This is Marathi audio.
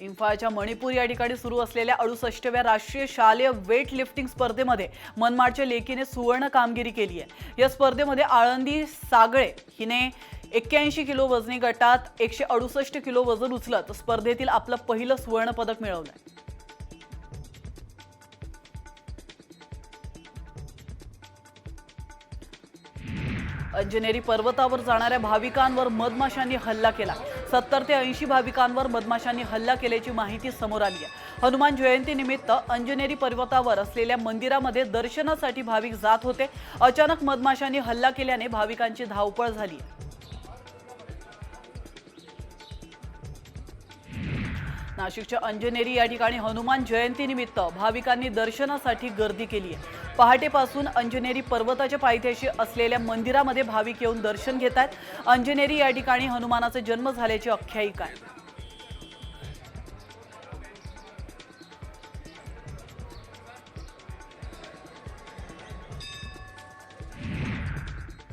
इम्फाळच्या मणिपूर या ठिकाणी सुरू असलेल्या अडुसष्टव्या राष्ट्रीय शालेय वेट लिफ्टिंग स्पर्धेमध्ये मनमाडच्या लेकीने सुवर्ण कामगिरी केली आहे. या स्पर्धेमध्ये आळंदी सागळे हिने एक्क्याऐंशी किलो वजनी गटात एकशे अडुसष्ट किलो वजन उचलत स्पर्धेतील आपलं पहिलं सुवर्ण पदक अंजनेरी पर्वतावर जाणाऱ्या भाविकांवर मधमाशांनी हल्ला केला. सत्तर ते ऐंशी भाविकांवर मधमाशांनी हल्ला केल्याची माहिती समोर आली आहे. हनुमान जयंतीनिमित्त अंजनेरी पर्वतावर असलेल्या मंदिरामध्ये दर्शनासाठी भाविक जात होते. अचानक मधमाशांनी हल्ला केल्याने भाविकांची धावपळ झाली नाशिकच्या अंजनेरी या ठिकाणी हनुमान जयंतीनिमित्त भाविकांनी दर्शनासाठी गर्दी केली आहे. पहाटेपासून अंजनेरी पर्वताच्या पायथ्याशी असलेल्या मंदिरामध्ये भाविक येऊन दर्शन घेत आहेत. अंजनेरी या ठिकाणी हनुमानाचा जन्म झाल्याची आख्यायिका आहे.